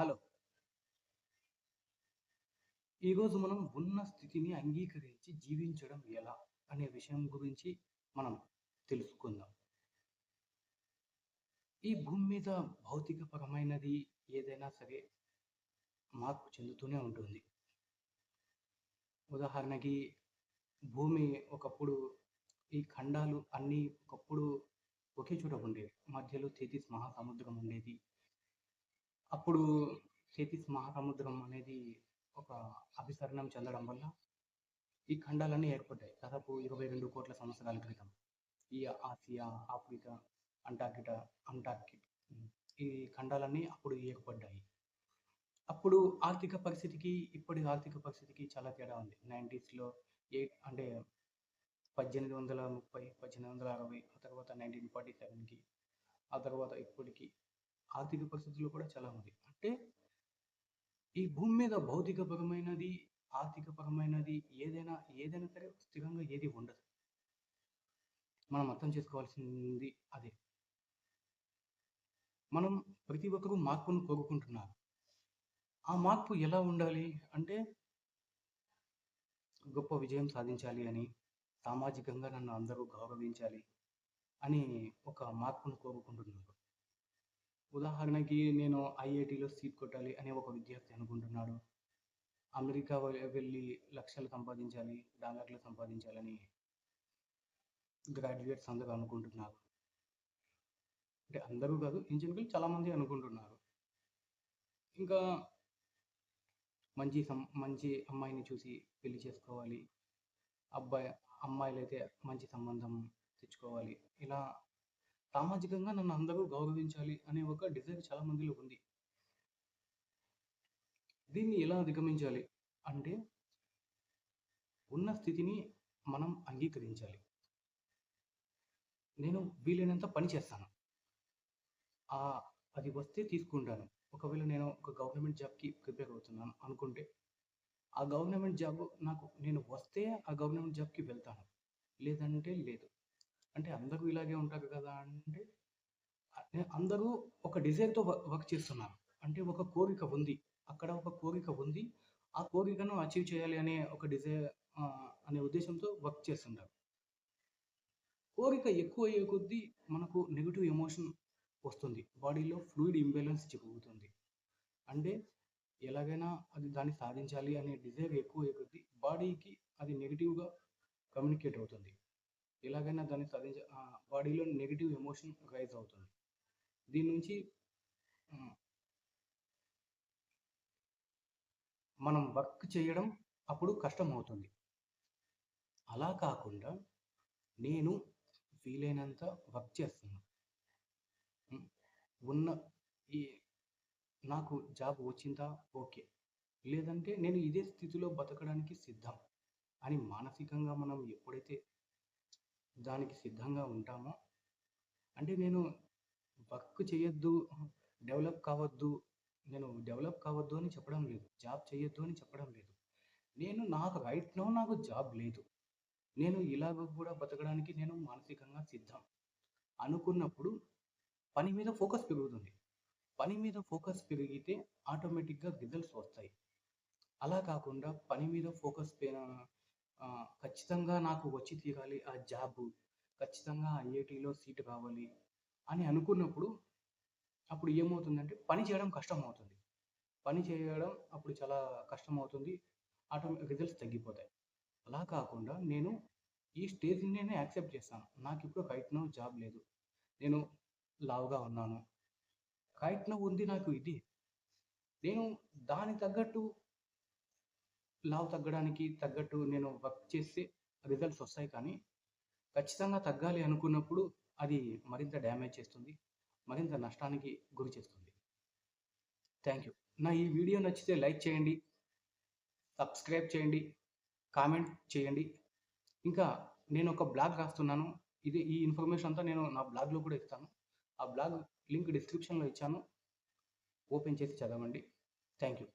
Hello. ఈరోజు మనం ఉన్న స్థితిని అంగీకరించి జీవించడం ఎలా అనే విషయం గురించి మనం తెలుసుకుందాం. ఈ భూమి మీద భౌతికపరమైనది ఏదైనా సరే మార్పు చెందుతూనే ఉంటుంది. ఉదాహరణకి భూమి ఒకప్పుడు ఈ ఖండాలు అన్నీ ఒకప్పుడు ఒకే చోట ఉండేవి. మధ్యలో తేతీస్ మహాసముద్రం ఉండేది. అప్పుడు క్షేతిస్ మహాసముద్రం అనేది ఒక అభిసరణం చెందడం వల్ల ఈ ఖండాలన్నీ ఏర్పడ్డాయి. దాదాపు ఇరవై రెండు కోట్ల సంవత్సరాల క్రితం. ఈ ఆసియా ఆఫ్రికా అంటార్కిటా అంటార్కిట్ ఈ ఖండాలన్నీ అప్పుడు ఏర్పడ్డాయి. అప్పుడు ఆర్థిక పరిస్థితికి ఇప్పటి ఆర్థిక పరిస్థితికి చాలా తేడా ఉంది. నైంటీస్లో ఎయిట్ అంటే పద్దెనిమిది వందల ముప్పై పద్దెనిమిది వందల అరవై ఆ తర్వాత నైన్టీన్ ఫార్టీ సెవెన్కి ఆ తర్వాత ఇప్పటికి ఆర్థిక పరిస్థితులు కూడా చాలా ఉంది అంటే ఈ భూమి మీద భౌతికపరమైనది ఆర్థికపరమైనది ఏదైనా ఏదైనా సరే స్థిరంగా ఏది ఉండదు. మనం అర్థం చేసుకోవాల్సింది అదే. మనం ప్రతి ఒక్కరూ మార్పును కోరుకుంటున్నారు. ఆ మార్పు ఎలా ఉండాలి? అంటే గొప్ప విజయం సాధించాలి అని సామాజికంగా నన్ను అందరూ గౌరవించాలి అని ఒక మార్పును కోరుకుంటున్నారు. ఉదాహరణకి నేను ఐఐటిలో సీట్ కొట్టాలి అనే ఒక విద్యార్థి అనుకుంటున్నాడు. అమెరికా వెళ్ళి లక్షలు సంపాదించాలి డాలర్లు సంపాదించాలని గ్రాడ్యుయేట్స్ అందరూ అనుకుంటున్నారు. అంటే అందరూ కాదు ఇన్ జనరల్ చాలామంది అనుకుంటున్నారు. ఇంకా మంచి సం మంచి అమ్మాయిని చూసి పెళ్ళి చేసుకోవాలి. అబ్బాయి అమ్మాయిలైతే మంచి సంబంధం తెచ్చుకోవాలి. ఇలా సామాజికంగా నన్ను అందరూ గౌరవించాలి అనే ఒక డిజైర్ చాలా మందిలో ఉంది. దీన్ని ఎలా అధిగమించాలి అంటే ఉన్న స్థితిని మనం అంగీకరించాలి. నేను వీలైనంత పని చేస్తాను. అది వస్తే తీసుకుంటాను. ఒకవేళ నేను ఒక గవర్నమెంట్ జాబ్కి ప్రిపేర్ అవుతున్నాను అనుకుంటే ఆ గవర్నమెంట్ జాబ్ నాకు నేను వస్తే ఆ గవర్నమెంట్ జాబ్కి వెళ్తాను. లేదంటే లేదు. అంటే అందరూ ఇలాగే ఉంటారు కదా అంటే అందరూ ఒక డిజైర్తో వర్క్ చేస్తున్నారు. అంటే ఒక కోరిక ఉంది. అక్కడ ఒక కోరిక ఉంది. ఆ కోరికను అచీవ్ చేయాలి అనే ఒక డిజైర్ అనే ఉద్దేశంతో వర్క్ చేస్తుంటారు. కోరిక ఎక్కువ అయ్యే కొద్దీ మనకు నెగిటివ్ ఎమోషన్ వస్తుంది. బాడీలో ఫ్లూయిడ్ ఇంబ్యాలెన్స్ చెబుతుంది అంటే ఎలాగైనా అది దాన్ని సాధించాలి అనే డిజైర్ ఎక్కువ కొద్దీ బాడీకి అది నెగిటివ్గా కమ్యూనికేట్ అవుతుంది. ఎలాగైనా దాన్ని సాధించ బాడీలో నెగిటివ్ ఎమోషన్ రైజ్ అవుతుంది. దీని నుంచి మనం వర్క్ చేయడం అప్పుడు కష్టం అవుతుంది అలా కాకుండా నేను వీలైనంత వర్క్ చేస్తున్నాను ఉన్న ఈ నాకు జాబ్ వచ్చిందా? ఓకే. లేదంటే నేను ఇదే స్థితిలో బతకడానికి సిద్ధం అని మానసికంగా మనం ఎప్పుడైతే దానికి సిద్ధంగా ఉంటామో. అంటే నేను వర్క్ చేయొద్దు డెవలప్ కావద్దు నేను డెవలప్ కావద్దు అని చెప్పడం లేదు. జాబ్ చేయొద్దు అని చెప్పడం లేదు. నేను నాకు రైట్లో నాకు జాబ్ లేదు. నేను ఇలాగ కూడా బతకడానికి నేను మానసికంగా సిద్ధం. అనుకున్నప్పుడు పని మీద ఫోకస్ పెరుగుతుంది. పని మీద ఫోకస్ పెరిగితే ఆటోమేటిక్గా రిజల్ట్స్ వస్తాయి. అలా కాకుండా పని మీద ఫోకస్ ఖచ్చితంగా నాకు వచ్చి తీరాలి ఆ జాబ్ ఖచ్చితంగా ఐఐటిలో సీట్ కావాలి అని అనుకున్నప్పుడు అప్పుడు ఏమవుతుందంటే పని చేయడం కష్టం అవుతుంది పని చేయడం అప్పుడు చాలా కష్టం అవుతుంది ఆటో రిజల్ట్స్ తగ్గిపోతాయి. అలా కాకుండా నేను ఈ స్టేజ్ని నేను యాక్సెప్ట్ చేస్తాను. నాకు ఇప్పుడు రైట్ నో జాబ్ లేదు. నేను లావుగా ఉన్నాను. రైట్ ఉంది నాకు ఇది. నేను దానికి తగ్గట్టు లావు తగ్గడానికి తగ్గట్టు నేను వర్క్ చేస్తే రిజల్ట్స్ వస్తాయి కానీ ఖచ్చితంగా తగ్గాలి అనుకున్నప్పుడు అది మరింత డ్యామేజ్ చేస్తుంది మరింత నష్టానికి గురి చేస్తుంది. థ్యాంక్ యూ నా ఈ వీడియో నచ్చితే లైక్ చేయండి సబ్స్క్రైబ్ చేయండి కామెంట్ చేయండి. ఇంకా నేను ఒక బ్లాగ్ రాస్తున్నాను ఇది ఈ ఇన్ఫర్మేషన్ అంతా నేను నా బ్లాగ్లో కూడా ఇస్తాను. ఆ బ్లాగ్ లింక్ డిస్క్రిప్షన్లో ఇచ్చాను ఓపెన్ చేసి చదవండి. Thank you